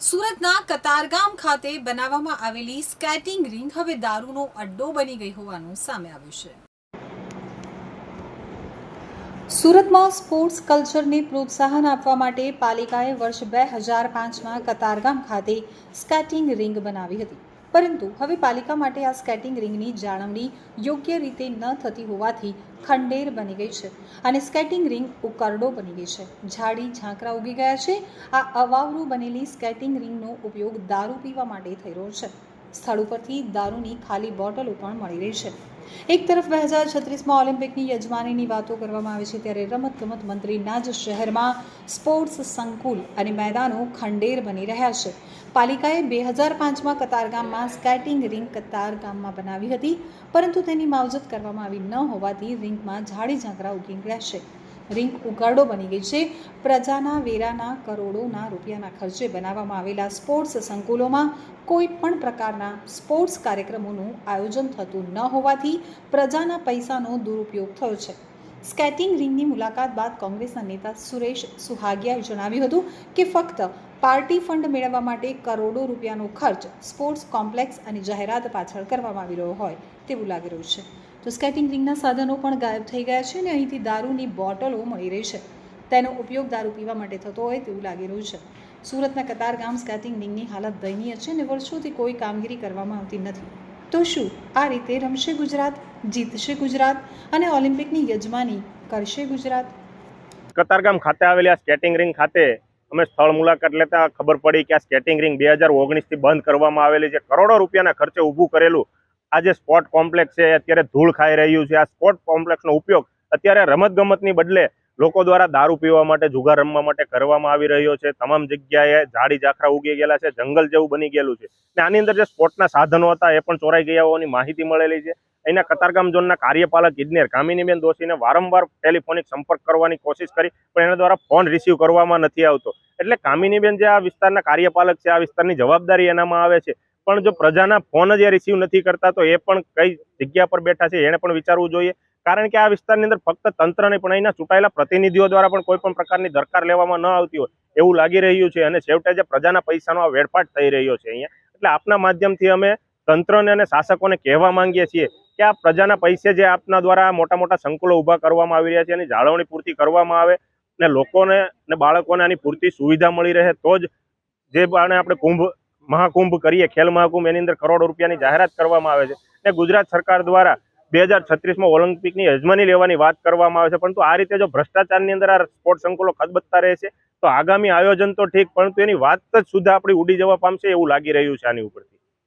સુરતના કતારગામ ખાતે બનાવવામાં આવેલી સ્કેટિંગ રિંગ હવે દારૂનો અડ્ડો બની ગઈ હોવાનું સામે આવ્યું છે. સુરતમાં સ્પોર્ટ્સ કલ્ચરને પ્રોત્સાહન આપવા માટે પાલિકાએ વર્ષ બે હજાર પાંચમાં કતારગામ ખાતે સ્કેટિંગ રિંગ બનાવી હતી. પરંતુ હવે પાલિકા માટે આ સ્કેટિંગ રિંગની જાળવણી યોગ્ય રીતે ન થતી હોવાથી ખંડેર બની ગઈ છે અને સ્કેટિંગ રિંગ ઉકરડો બની ગઈ છે. ઝાડી ઝાંકરા ઉગી ગયા છે. આ અવાવરું બનેલી સ્કેટિંગ રિંગનો ઉપયોગ દારૂ પીવા માટે થઈ રહ્યો છે. સ્થળ ઉપરથી દારૂની ખાલી બોટલો પણ મળી રહી છે. એક તરફ બે હજાર છત્રીસમાં ઓલિમ્પિકની યજમાનીની વાતો કરવામાં આવે છે, ત્યારે રમતગમત મંત્રીના જ શહેરમાં સ્પોર્ટ્સ સંકુલ અને મેદાનો ખંડેર બની રહ્યા છે. પાલિકાએ બે હજાર પાંચમાં કતારગામમાં સ્કેટિંગ રિંગ કતારગામમાં બનાવી હતી, પરંતુ તેની માવજત કરવામાં આવી ન હોવાથી રિંગમાં ઝાડી ઝાંકરા ઉગી રહેશે રિંગ ઉગાડો બની ગઈ છે. પ્રજાના વેરાના કરોડોના રૂપિયાના ખર્ચે બનાવવામાં આવેલા સ્પોર્ટ્સ સંકુલોમાં કોઈ પણ પ્રકારના સ્પોર્ટ્સ કાર્યક્રમોનું આયોજન થતું ન હોવાથી પ્રજાના પૈસાનો દુરુપયોગ થયો છે. સ્કેટિંગ રિંગની મુલાકાત બાદ કોંગ્રેસના નેતા સુરેશ સુહાગિયાએ જણાવ્યું હતું કે ફક્ત પાર્ટી ફંડ મેળવવા માટે કરોડો રૂપિયાનો ખર્ચ સ્પોર્ટ્સ કોમ્પ્લેક્સ અને જાહેરાત પાછળ કરવામાં આવી રહ્યો હોય તેવું લાગી રહ્યું છે. તો સ્કેટિંગ રિંગના સાધનો પણ ગાયબ થઈ ગયા છે અને અહીંથી દારૂની બોટલો મળી રહી છે. તેનો ઉપયોગ દારૂ પીવા માટે થતો હોય તેવું લાગી રહ્યું છે. સુરતના કતારગામ સ્કેટિંગ રિંગની હાલત દયનીય છે અને વર્ષોથી કોઈ કામગીરી કરવામાં આવતી નથી. તો શું આ રીતે રમશે ગુજરાત, જીતશે ગુજરાત અને ઓલિમ્પિકની યજમાની કરશે ગુજરાત? કતારગામ ખાતે આવેલી આ સ્કેટિંગ રિંગ ખાતે અમે સ્થળ મુલાકાત લેતા ખબર પડી કે આ સ્કેટિંગ રિંગ બે હજાર ઓગણીસથી બંધ કરવામાં આવેલી છે. કરોડો રૂપિયાના ખર્ચે ઊભું કરેલું આ જે સ્પોર્ટ કોમ્પ્લેક્સ છે અત્યારે ધૂળ ખાઈ રહ્યું છે. આ સ્પોર્ટ કોમ્પ્લેક્સનો ઉપયોગ અત્યારે રમતગમતની બદલે લોકો દ્વારા દારૂ પીવા માટે, જુગાર રમવા માટે કરવામાં આવી રહ્યો છે. તમામ જગ્યાએ ઝાડી ઝાખરા ઉગી ગયેલા છે, જંગલ જેવું બની ગયેલું છે. અને આની અંદર જે સ્પોર્ટના સાધનો હતા, એ પણ ચોરાઈ ગયા હોવાની માહિતી મળેલી છે. અહીંના કતારગામ ઝોનના કાર્યપાલક ઇજનેર કામિનીબેન દોશીને વારંવાર ટેલિફોનિક સંપર્ક કરવાની કોશિશ કરી, પણ એના દ્વારા ફોન રિસીવ કરવામાં નથી આવતો. એટલે કામિનીબેન જે આ વિસ્તારના કાર્યપાલક છે, આ વિસ્તારની જવાબદારી એનામાં આવે છે. પણ જો પ્રજાના ફોન જ રિસીવ નથી કરતા, તો એ પણ કઈ જગ્યા પર બેઠા છે એને પણ વિચારવું જોઈએ. કારણ કે આ વિસ્તારની અંદર ફક્ત તંત્ર નહીં પણ અહીંના ચૂંટાયેલા પ્રતિનિધિઓ દ્વારા પણ કોઈ પણ પ્રકારની દરકાર લેવામાં ન આવતી હોય એવું લાગી રહ્યું છે અને છેવટે જે પ્રજાના પૈસાનો આ વેડફાટ થઈ રહ્યો છે અહીંયા. એટલે આપના માધ્યમથી અમે તંત્રને અને શાસકોને કહેવા માંગીએ છીએ કે આ પ્રજાના પૈસે જે આપના દ્વારા મોટા મોટા સંકુલો ઊભા કરવામાં આવી રહ્યા છે, એની જાળવણી પૂરતી કરવામાં આવે ને લોકોને ને બાળકોને આની પૂરતી સુવિધા મળી રહે તો જ જે આપણે કુંભ મહાકુંભ કરીએ, ખેલ મહાકુંભ, એની અંદર કરોડો રૂપિયાની જાહેરાત કરવામાં આવે છે. ને ગુજરાત સરકાર દ્વારા બે હજાર છત્રીસમાં ઓલિમ્પિકની યજમાની લેવાની વાત કરવામાં આવે છે. પરંતુ આ રીતે જો ભ્રષ્ટાચારની અંદર આ સ્પોર્ટ સંકુલો ખદબદતા રહેશે તો આગામી આયોજન તો ઠીક, પરંતુ એની વાત જ સુધા આપણી ઉડી જવા પામશે એવું લાગી રહ્યું છે આની ઉપરથી.